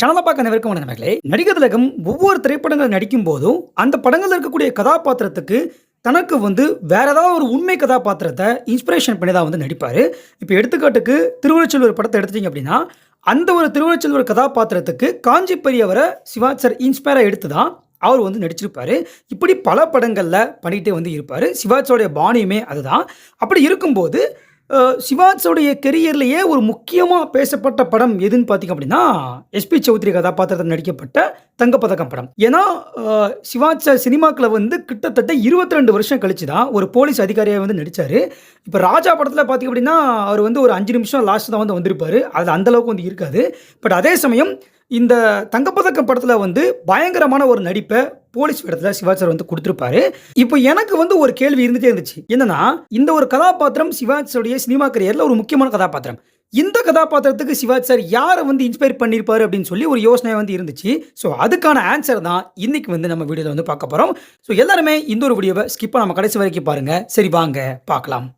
சேனலை பார்க்க அனைவருக்கும் வணக்கம் நண்பர்களே நடிகர் திலகம் ஒவ்வொரு திரைப்படங்கள் நடிக்கும் போதும் அந்த படங்களில் இருக்கக்கூடிய கதாபாத்திரத்துக்கு தனக்கு வந்து வேற ஏதாவது ஒரு உண்மை கதாபாத்திரத்தை இன்ஸ்பிரேஷன் பண்ணி தான் வந்து நடிப்பார். இப்போ எடுத்துக்காட்டுக்கு திருவள்ளுவர் படத்தை எடுத்துட்டீங்க அப்படின்னா அந்த ஒரு திருவள்ளுவர் கதாபாத்திரத்துக்கு காஞ்சி பெரியவரை சிவாச்சர் சார் இன்ஸ்பயராக எடுத்து தான் அவர் வந்து நடிச்சிருப்பார். இப்படி பல படங்களில் பண்ணிகிட்டே வந்து இருப்பார். சிவாச்சோடைய பாணியுமே அதுதான். அப்படி இருக்கும்போது சிவாஜோடைய கெரியர்லேயே ஒரு முக்கியமாக பேசப்பட்ட படம் எதுன்னு பார்த்தீங்க அப்படின்னா எஸ்பி சௌத்ரி கதாபாத்திரத்தில் நடிக்கப்பட்ட தங்கப்பதக்கம் படம். ஏன்னா சிவாஜ் சார் வந்து கிட்டத்தட்ட இருபத்தி ரெண்டு வருஷம் கழிச்சு தான் ஒரு போலீஸ் அதிகாரியாக வந்து நடித்தார் இப்போ ராஜா படத்தில் பார்த்தீங்க அப்படின்னா அவர் வந்து ஒரு அஞ்சு நிமிஷம் லாஸ்ட் தான் வந்து வந்திருப்பார். அது அந்த அளவுக்கு வந்து இருக்காது. பட் அதே சமயம் இந்த தங்கப்பதக்கம் படத்தில் வந்து பயங்கரமான ஒரு நடிப்பை போலீஸ் இடத்துல சிவாஜ் சார் வந்து கொடுத்துருப்பாரு. இப்போ எனக்கு வந்து ஒரு கேள்வி இருந்துட்டே இருந்துச்சு. என்னன்னா இந்த ஒரு கதாபாத்திரம் சிவாஜோடைய சினிமா கரியரில் ஒரு முக்கியமான கதாபாத்திரம். இந்த கதாபாத்திரத்துக்கு சிவாஜ் சார் யாரை வந்து இன்ஸ்பயர் பண்ணியிருப்பாரு அப்படின்னு சொல்லி ஒரு யோசனை வந்து இருந்துச்சு. ஸோ அதுக்கான ஆன்சர் தான் இன்னைக்கு வந்து நம்ம வீடியோவில் வந்து பார்க்க போகிறோம் ஸோ எல்லாருமே இந்த ஒரு வீடியோவை ஸ்கிப்பாக நம்ம கடைசி வரைக்கும் பாருங்கள் சரி வாங்க பார்க்கலாம்.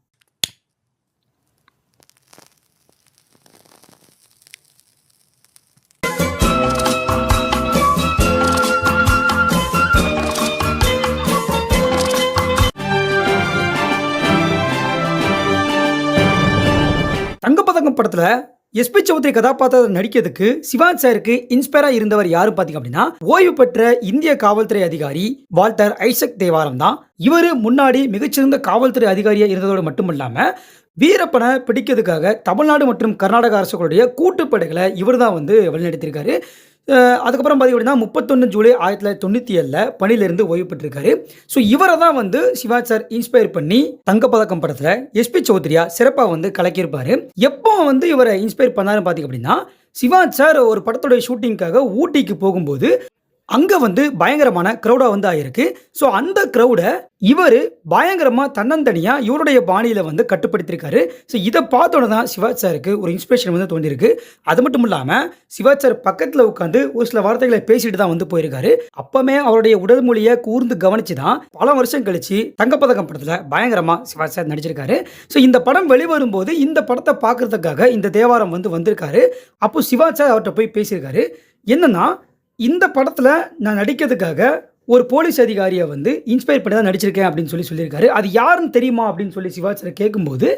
படத்தில் எஸ்பி சௌத்ரி கதாபாத்திரத்தை நடிக்கிறதுக்கு சிவாஜ் சாருக்கு இன்ஸ்பயரா இருந்தவர் யாரு பாத்தீங்க அப்படின்னா ஓய்வு பெற்ற இந்திய காவல்துறை அதிகாரி வால்டர் ஐசக் தேவாரம் தான். இவர் முன்னாடி மிகச்சிறந்த காவல்துறை அதிகாரியா இருந்ததோடு மட்டுமல்லாம வீரப்பனை பிடிக்கிறதுக்காக தமிழ்நாடு மற்றும் கர்நாடக அரசுகளுடைய கூட்டுப்படைகளை இவர் தான் வந்து வழிநடத்தியிருக்காரு. அதுக்கப்புறம் பார்த்தீங்க அப்படின்னா முப்பத்தொன்று ஜூலை ஆயிரத்தி தொள்ளாயிரத்தி தொண்ணூற்றி ஏழில் பணியிலிருந்து ஓய்வு பெற்றிருக்காரு. ஸோ இவரை தான் வந்து சிவாஜ் சார் இன்ஸ்பயர் பண்ணி தங்கப்பதக்கம் படத்தில் எஸ்பி சௌத்ரியா சிறப்பாக வந்து கலக்கியிருப்பார். எப்போ வந்து இவரை இன்ஸ்பயர் பண்ணாருன்னு பார்த்தீங்க அப்படின்னா சிவாஜ் சார் ஒரு படத்துடைய ஷூட்டிங்காக ஊட்டிக்கு போகும்போது அங்கே வந்து பயங்கரமான க்ரௌடாக வந்து ஆயிருக்கு. ஸோ அந்த க்ரௌடை இவர் பயங்கரமாக தன்னந்தனியாக இவருடைய பாணியில் வந்து கட்டுப்படுத்தியிருக்காரு ஸோ இதை பார்த்தோன்னே தான் சிவாஜ் சாருக்கு ஒரு இன்ஸ்பிரேஷன் வந்து தோன்றிருக்கு. அது மட்டும் இல்லாமல் சிவாஜ் சார் பக்கத்தில் உட்காந்து ஒரு சில வார்த்தைகளை பேசிட்டு தான் வந்து போயிருக்காரு. அப்போமே அவருடைய உடல் மொழியை கூர்ந்து கவனித்து தான் பல வருஷம் கழித்து தங்கப்பதக்கம் படத்தில் பயங்கரமாக சிவாஜ் சார் நடிச்சிருக்காரு. ஸோ இந்த படம் வெளிவரும்போது இந்த படத்தை பார்க்கறதுக்காக இந்த தேவாரம் வந்து வந்திருக்காரு. அப்போ சிவாஜ் சார் அவர்கிட்ட போய் பேசியிருக்காரு. என்னன்னா இந்த படத்தில் நான் நடிக்கிறதுக்காக ஒரு போலீஸ் அதிகாரியை வந்து இன்ஸ்பயர் பண்ணி தான் நடிச்சிருக்கேன் அப்படின்னு சொல்லி சொல்லியிருக்காரு. அது யாருன்னு தெரியுமா அப்படின்னு சொல்லி சிவாஜ் சார் கேட்கும்போது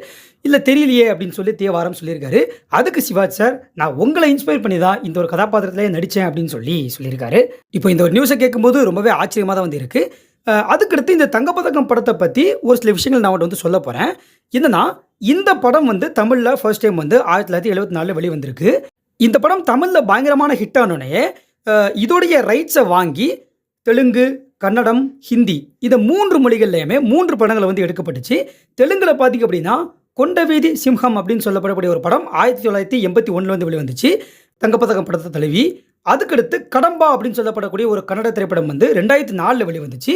இல்லை தெரியலையே அப்படின்னு சொல்லி தேவாரம் சொல்லியிருக்காரு. அதுக்கு சிவாஜ் சார் நான் உங்களை இன்ஸ்பயர் பண்ணி தான் இந்த ஒரு கதாபாத்திரத்திலே நடித்தேன் அப்படின்னு சொல்லி சொல்லியிருக்காரு. இப்போ இந்த ஒரு நியூஸை கேட்கும்போது ரொம்பவே ஆச்சரியமாக தான் வந்து இருக்குது அதுக்கடுத்து இந்த தங்கப்பதக்கம் படத்தை பற்றி ஒரு சில விஷயங்கள் நான் வந்து சொல்ல போகிறேன் என்னன்னா இந்த படம் வந்து தமிழில் ஃபர்ஸ்ட் டைம் வந்து ஆயிரத்தி தொள்ளாயிரத்தி எழுபத்தி நாலில் வெளிவந்திருக்கு. இந்த படம் தமிழில் பயங்கரமான ஹிட் ஆனோடனே இதோடைய ரைட்ஸை வாங்கி தெலுங்கு கன்னடம் ஹிந்தி இந்த மூன்று மொழிகள்லையுமே மூன்று படங்கள் வந்து எடுக்கப்பட்டுச்சு. தெலுங்கில் பார்த்தீங்க அப்படின்னா கொண்டவீதி சிம்ஹம் அப்படின்னு சொல்லப்படக்கூடிய ஒரு படம் ஆயிரத்தி தொள்ளாயிரத்தி எண்பத்தி ஒன்றில் வந்து வெளிவந்துச்சு. தங்கப்பதக்கம் படத்தை தழுவி அதுக்கடுத்து கடம்பா அப்படின்னு சொல்லப்படக்கூடிய ஒரு கன்னட திரைப்படம் வந்து ரெண்டாயிரத்தி நாலில் வெளிவந்துச்சு.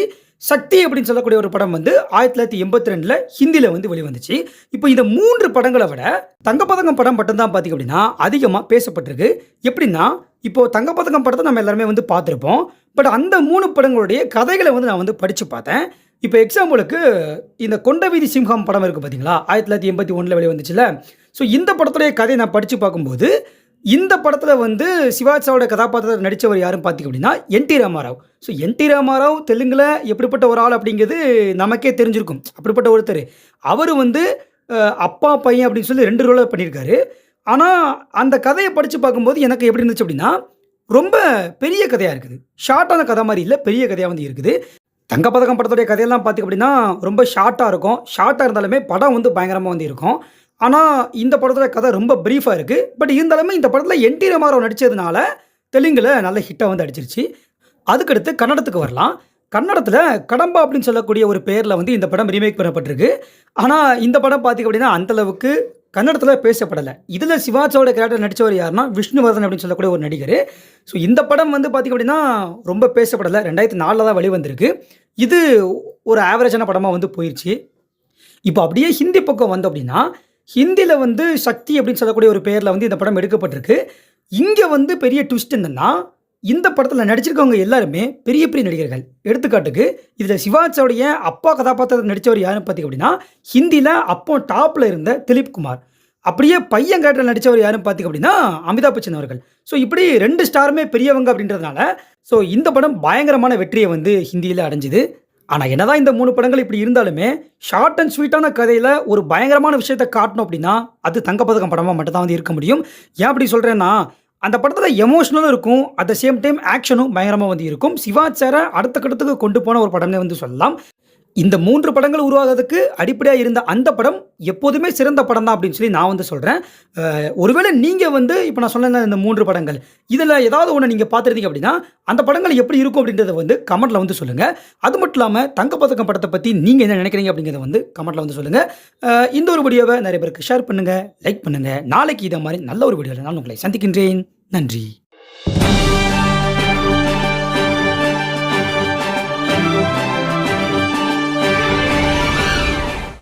சக்தி அப்படின்னு சொல்லக்கூடிய ஒரு படம் வந்து ஆயிரத்தி தொள்ளாயிரத்தி எண்பத்தி ரெண்டில் ஹிந்தியில் வந்து வெளிவந்துச்சு. இப்போ இந்த மூன்று படங்களை விட தங்கப்பதக்கம் படம் மட்டும்தான் பார்த்தீங்க அப்படின்னா அதிகமாக பேசப்பட்டிருக்கு. எப்படின்னா இப்போ தங்கப்பதக்கம் படத்தை நம்ம எல்லாருமே வந்து பார்த்துருப்போம். பட் அந்த மூணு படங்களுடைய கதைகளை வந்து நான் வந்து படித்து பார்த்தேன். இப்போ எக்ஸாம்பிளுக்கு இந்த கொண்டவீதி சிம்ஹம் படம் இருக்குது பார்த்தீங்களா ஆயிரத்தி தொள்ளாயிரத்தி எண்பத்தி ஒன்றில் வெளிவந்துச்சுல. ஸோ இந்த படத்துடைய கதையை நான் படித்து பார்க்கும்போது இந்த படத்தில் வந்து சிவாஜாவோட கதாபாத்திரத்தில் நடித்தவர் யாருன்னு பார்த்தீங்க அப்படின்னா N T Rama Rao. So N T Rama Rao தெலுங்கில் எப்படிப்பட்ட ஒரு ஆள் அப்படிங்கிறது நமக்கே தெரிஞ்சிருக்கும். அப்படிப்பட்ட ஒருத்தர். அவர் வந்து அப்பா பையன் அப்படின்னு சொல்லி ரெண்டு ரோலை பண்ணியிருக்காரு ஆனால் அந்த கதையை படித்து பார்க்கும்போது எனக்கு எப்படி இருந்துச்சு அப்படின்னா ரொம்ப பெரிய கதையாக இருக்குது. ஷார்ட்டான கதை மாதிரி இல்லை பெரிய கதையாக வந்து இருக்குது. தங்கப்பதக்கம் படத்துடைய கதையெல்லாம் பார்த்திங்க அப்படின்னா ரொம்ப ஷார்ட்டாக இருக்கும். ஷார்ட்டாக இருந்தாலுமே படம் வந்து பயங்கரமாக வந்து இருக்கும். ஆனால் இந்த படத்தோட கதை ரொம்ப ப்ரீஃபாக இருக்குது பட் இருந்தாலுமே இந்த படத்தில் என்டி டி நடித்ததுனால தெலுங்கில் நல்ல ஹிட்டாக வந்து அடிச்சிருச்சு. அதுக்கடுத்து கன்னடத்துக்கு வரலாம். கன்னடத்தில் கடம்பா அப்படின்னு சொல்லக்கூடிய ஒரு பேரில் வந்து இந்த படம் ரீமேக் பண்ணப்பட்டிருக்கு. ஆனால் இந்த படம் பார்த்திங்க அப்படின்னா அந்தளவுக்கு கன்னடத்தில் பேசப்படலை. இதில் சிவாஜோட கேரக்டர் நடித்தவர் யாருன்னா விஷ்ணுவர்தன் அப்படின்னு சொல்லக்கூடிய ஒரு நடிகர். ஸோ இந்த படம் வந்து பார்த்திங்க அப்படின்னா ரொம்ப பேசப்படலை. ரெண்டாயிரத்தி நாலில் தான் வெளிவந்திருக்கு. இது ஒரு ஆவரேஜான படமாக வந்து போயிடுச்சு இப்போ அப்படியே ஹிந்தி பக்கம் வந்தோம் அப்படின்னா ஹிந்தியில் வந்து சக்தி அப்படின்னு சொல்லக்கூடிய ஒரு பேரில் வந்து இந்த படம் எடுக்கப்பட்டிருக்கு. இங்கே வந்து பெரிய ட்விஸ்ட் என்னன்னா இந்த படத்தில் நடிச்சிருக்கவங்க எல்லாருமே பெரிய பெரிய நடிகர்கள். எடுத்துக்காட்டுக்கு இதில் சிவாஜோடைய அப்பா கதாபாத்திரத்தில் நடித்தவர் யாருன்னு பார்த்தீங்க அப்படின்னா ஹிந்தியில் அப்போ டாப்பில் இருந்த திலீப் குமார். அப்படியே பையன் கேரக்டர் நடித்தவர் யாருன்னு பார்த்தீங்க அப்படின்னா அமிதாப் பச்சன் அவர்கள். ஸோ இப்படி ரெண்டு ஸ்டாருமே பெரியவங்க அப்படின்றதுனால ஸோ இந்த படம் பயங்கரமான வெற்றியை வந்து ஹிந்தியில் அடைஞ்சுது. ஆனால் என்னதான் இந்த மூணு படங்கள் இப்படி இருந்தாலுமே ஷார்ட் அண்ட் ஸ்வீட்டான கதையில் ஒரு பயங்கரமான விஷயத்தை காட்டணும் அப்படின்னா அது தங்கப்பதக்கம் படமாக மட்டும் தான் வந்து இருக்க முடியும். ஏன் அப்படி சொல்கிறேன்னா அந்த படத்தில் எமோஷனலும் இருக்கும் அட் த சேம் டைம் ஆக்ஷனும் பயங்கரமாக வந்து இருக்கும். சிவாச்சாரை அடுத்த கட்டத்துக்கு கொண்டு போன ஒரு படம்னே வந்து சொல்லலாம். இந்த மூன்று படங்கள் உருவாகிறதுக்கு அடிப்படையாக இருந்த அந்த படம் எப்போதுமே சிறந்த படம் தான் அப்படின்னு சொல்லி நான் வந்து சொல்கிறேன் ஒருவேளை நீங்கள் வந்து இப்போ நான் சொன்ன இந்த மூன்று படங்கள். இதில் ஏதாவது ஒன்று நீங்கள் பார்த்துருந்தீங்க அப்படின்னா அந்த படங்கள் எப்படி இருக்கும் அப்படின்றத வந்து கமெண்ட்டில் வந்து சொல்லுங்கள் அது மட்டும் இல்லாமல் தங்கப்பதக்கம் படத்தை பற்றி நீங்கள் என்ன நினைக்கிறீங்க அப்படிங்கிறத வந்து கமெண்ட்டில் வந்து சொல்லுங்கள் இந்த ஒரு வீடியோவை நிறைய பேருக்கு ஷேர் பண்ணுங்கள் லைக் பண்ணுங்கள் நாளைக்கு இதை மாதிரி நல்ல ஒரு வீடியோவில் நான் உங்களை சந்திக்கின்றேன். நன்றி.